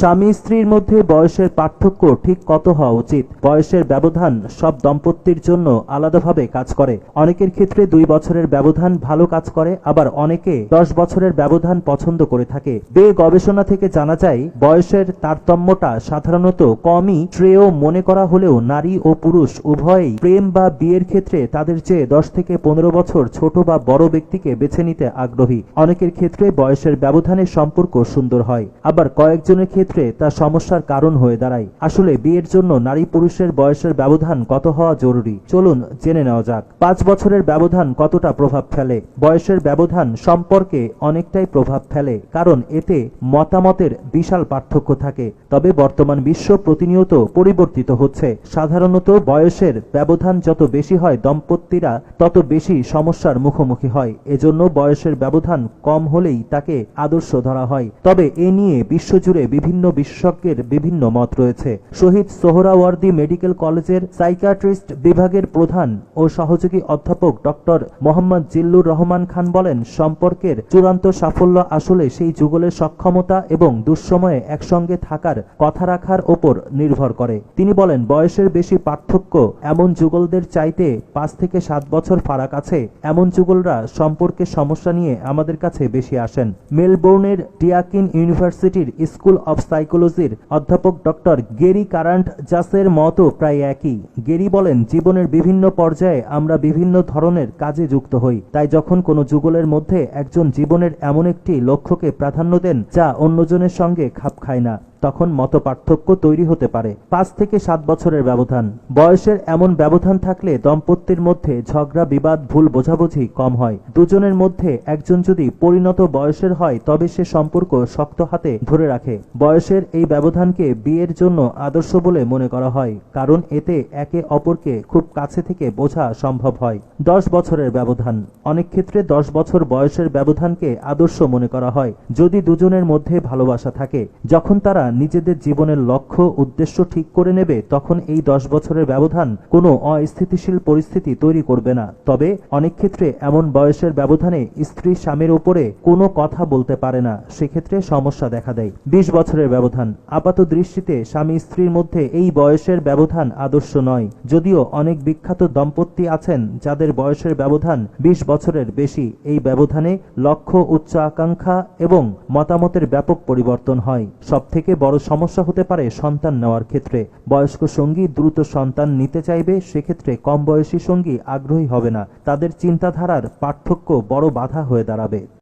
স্বামী স্ত্রীর মধ্যে বয়সের পার্থক্য ঠিক কত হওয়া উচিত? বয়সের ব্যবধান সব দম্পতির জন্য আলাদাভাবে কাজ করে। অনেকের ক্ষেত্রে দুই বছরের ব্যবধান ভালো কাজ করে, আবার অনেকে দশ বছরের ব্যবধান পছন্দ করে থাকে। বে গবেষণা থেকে জানা যায়, বয়সের তারতম্যটা সাধারণত কমই শ্রেয় মনে করা হলেও নারী ও পুরুষ উভয়ই প্রেম বা বিয়ের ক্ষেত্রে তাদের চেয়ে দশ থেকে পনেরো বছর ছোট বা বড় ব্যক্তিকে বেছে নিতে আগ্রহী। অনেকের ক্ষেত্রে বয়সের ব্যবধানে সম্পর্ক সুন্দর হয়, আবার কয়েকজনের ক্ষেত্রে তা সমস্যার কারণ হয়ে দাঁড়ায়। আসলে বিয়ের জন্য নারী পুরুষের বয়সের ব্যবধান কত হওয়া জরুরি? চলুন জেনে নেওয়া যাক। পাঁচ বছরের ব্যবধান কতটা প্রভাব ফেলে? বয়সের ব্যবধান সম্পর্কে অনেকটাই প্রভাব ফেলে, কারণ এতে মতামতের বিশাল পার্থক্য থাকে। তবে বর্তমান বিশ্ব প্রতিনিয়ত পরিবর্তিত হচ্ছে। সাধারণত বয়সের ব্যবধান যত বেশি হয় দম্পতিরা, তত বেশি সমস্যার মুখোমুখি হয়। এজন্য বয়সের ব্যবধান কম হলেই তাকে আদর্শ ধরা হয়। তবে এ নিয়ে বিশ্বজুড়ে বিভিন্ন বিশেষজ্ঞের বিভিন্ন মত রয়েছে। শহীদ সোহরাওয়ার্দী মেডিকেল কলেজের সাইকাট্রিস্ট বিভাগের প্রধান ও সহযোগী অধ্যাপক ডক্টর মোহাম্মদ জিল্লুর রহমান খান বলেন, সম্পর্কের চূড়ান্ত সাফল্য আসলে সেই যুগলের সক্ষমতা এবং দুঃসময়ে একসঙ্গে থাকার কথা রাখার ওপর নির্ভর করে। তিনি বলেন, বয়সের বেশি পার্থক্য এমন যুগলদের চাইতে পাঁচ থেকে সাত বছর ফারাক আছে। এমন যুগলরা সম্পর্কের সমস্যা নিয়ে আমাদের কাছে বেশি আসেন। মেলবোর্নের টিয়াকিন ইউনিভার্সিটির স্কুল অব সাইকোলজির অধ্যাপক ডক্টর গেরি কারান্ট জাসের মতো প্রায় একই। গেরি বলেন, জীবনের বিভিন্ন পর্যায়ে আমরা বিভিন্ন ধরনের কাজে যুক্ত হই। তাই যখন কোনো যুগলের মধ্যে একজন জীবনের এমন একটি লক্ষ্যকে প্রাধান্য দেন, যা অন্যজনের সঙ্গে খাপ খায় না। তখন মত পার্থক্য তৈরি হতে পারে। পাঁচ থেকে সাত বছরের ব্যবধান। বয়সের এমন ব্যবধান থাকলে দম্পতির মধ্যে ঝগড়া, বিবাদ, ভুল বোঝাবুঝি কম হয়। দুজনের মধ্যে একজন যদি পরিণত বয়সের হয়, তবে সে সম্পর্ক শক্ত হাতে ধরে রাখে। বয়সের এই ব্যবধানকে বিয়ের জন্য আদর্শ বলে মনে করা হয়, কারণ এতে একে অপরকে খুব কাছে থেকে বোঝা সম্ভব হয়। দশ বছরের ব্যবধান। অনেক ক্ষেত্রে দশ বছর বয়সের ব্যবধানকে আদর্শ মনে করা হয়, যদি দুজনের মধ্যে ভালোবাসা থাকে। যখন তারা নিজেদের জীবনের লক্ষ্য, উদ্দেশ্য ঠিক করে নেবে, তখন এই দশ বছরের ব্যবধান কোনো অস্থিতিশীল পরিস্থিতি তৈরি করবে না। তবে অনেক ক্ষেত্রে এমন বয়সের ব্যবধানে স্ত্রী স্বামীর উপরে কোনো কথা বলতে পারে না। সেক্ষেত্রে সমস্যা দেখা দেয়। বিশ বছরের ব্যবধান। আপাত দৃষ্টিতে স্বামী স্ত্রীর মধ্যে এই বয়সের ব্যবধান আদর্শ নয়। যদিও অনেক বিখ্যাত দম্পতি আছেন যাদের বয়সের ব্যবধান বিশ বছরের বেশি। এই ব্যবধানে লক্ষ্য উচ্চ আকাঙ্ক্ষা এবং মতামতের ব্যাপক পরিবর্তন হয়। সবথেকে বড় সমস্যা হতে পারে সন্তান নেওয়ার ক্ষেত্রে। বয়স্ক সঙ্গী দ্রুত সন্তান নিতে চাইবে, সেক্ষেত্রে কম বয়সী সঙ্গী আগ্রহী হবে না। তাদের চিন্তাধারার পার্থক্য বড় বাধা হয়ে দাঁড়াবে।